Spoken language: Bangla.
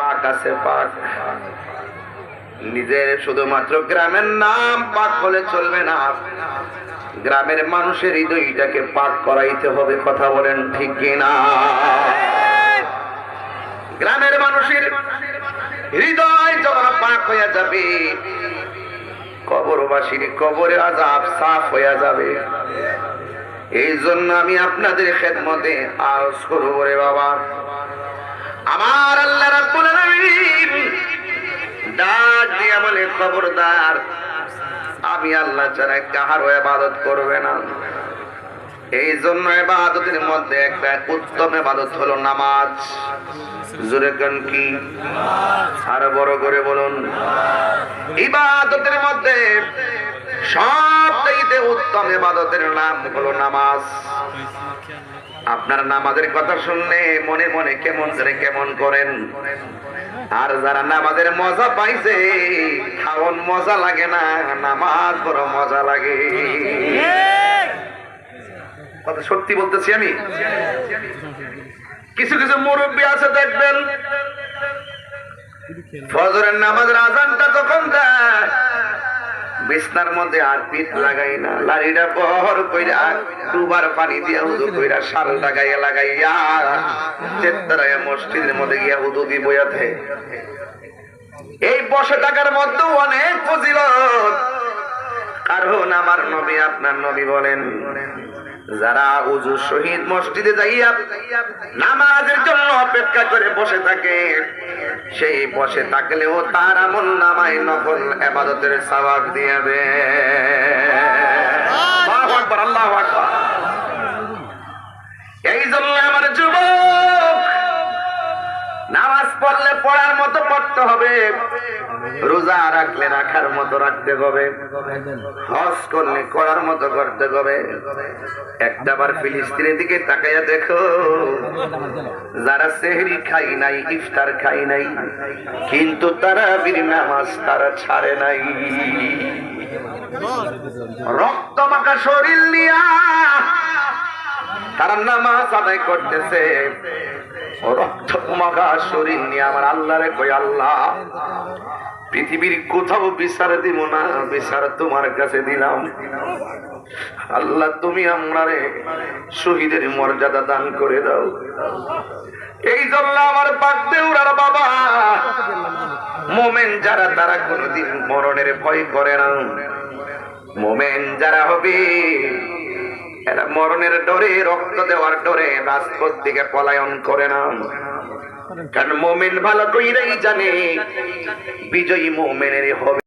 পাক আছে, পাক। নিজের শুধুমাত্র গ্রামের নাম পাক হলে চলবে না। গ্রামের মানুষের হৃদয়টাকে পাক করাইতে হবে, কথা বলেন ঠিক কিনা? গ্রামের মানুষের হৃদয় যখন পাক হয়ে যাবে, কবরবাসীর কবরের আজাব সাফ হয়ে যাবে। এই জন্য আমি আপনাদের খেদমতে আরজ করব রে বাবা। আমার খবরদার। আমি আল্লাহ ছাড়া কাহারও ইবাদত করবে না। এই জন্য ইবাদতের মধ্যে একটা উত্তম ইবাদত হলো নামাজ। জোরে গান কি? আর বড় করে বলুন। ইবাদতের মধ্যে সবচাইতে উত্তম ইবাদতের নাম হলো নামাজ। আপনার নামাজের কথা শুনলে মনে মনে কেমন করে কেমন করেন? আর যারা নামাজের মজা পাইছে খাওন মজা লাগে না, নামাজ বড় মজা লাগে। কথা সত্যি বলতেছি আমি? কিছু কিছু মুরব্বী আছে, দেখবেন। ফজরের নামাজের আজানটা যখন দেয়, বিছনার মধ্যে আর পিঠ লাগাই না, লাড়িটা বহর কইরা দুবার পানি দিয়া উদু কইরা শাল লাগাইয়া লাগাইয়া চেত্তারায় মসজিদের মধ্যে গিয়া উদু দি বইয়াতে এই বসে থাকার মধ্যেও অনেক ফজিলত। কারণ আমার নবী আপনার নবী বলেন যারা উজু শহীদ মসজিদে যাইয়া নামাজের জন্য অপেক্ষা করে বসে থাকে সেই বসে থাকলেও তার আমল নামায় নকল এবাদতের সবাব দিয়ে দে আল্লাহু আকবার, মতো পড়তে হবে। রোজা রাখলে রাখার মতো রাখতে হবে। হজ করলে করার মতো করতে হবে। একটা বার ফিলিস্তিনের দিকে তাকাইয়া দেখো, যারা সেহরি খাই নাই, ইফতার খাই নাই, কিন্তু তারা বীর নামাজ তারা ছাড়ে নাই। রক্ত মাখা শরীর নিয়া তারা নামাজ আদায় করতেছে। রক্ত মাখা শরীর নিয়ে আমার আল্লাহরে কই আল্লাহ, পৃথিবীর কোথাও বিচার দিব না, বিচার তোমার কাছে দিলাম। আল্লাহ, তুমি আমরারে শহীদের মর্যাদা দান করে দাও। এই জন্য আমার পাক দেউরার বাবা, মোমেন যারা তারা কোনোদিন মরণের ভয় করে না। মোমেন যারা হবে এরা মরণের ডরে, রক্ত দেওয়ার ডরে, রাজপথ দিকে পলায়ন করে না। কারণ মোমেন ভালো কইরাই জানে, বিজয়ী মোমেনের হবে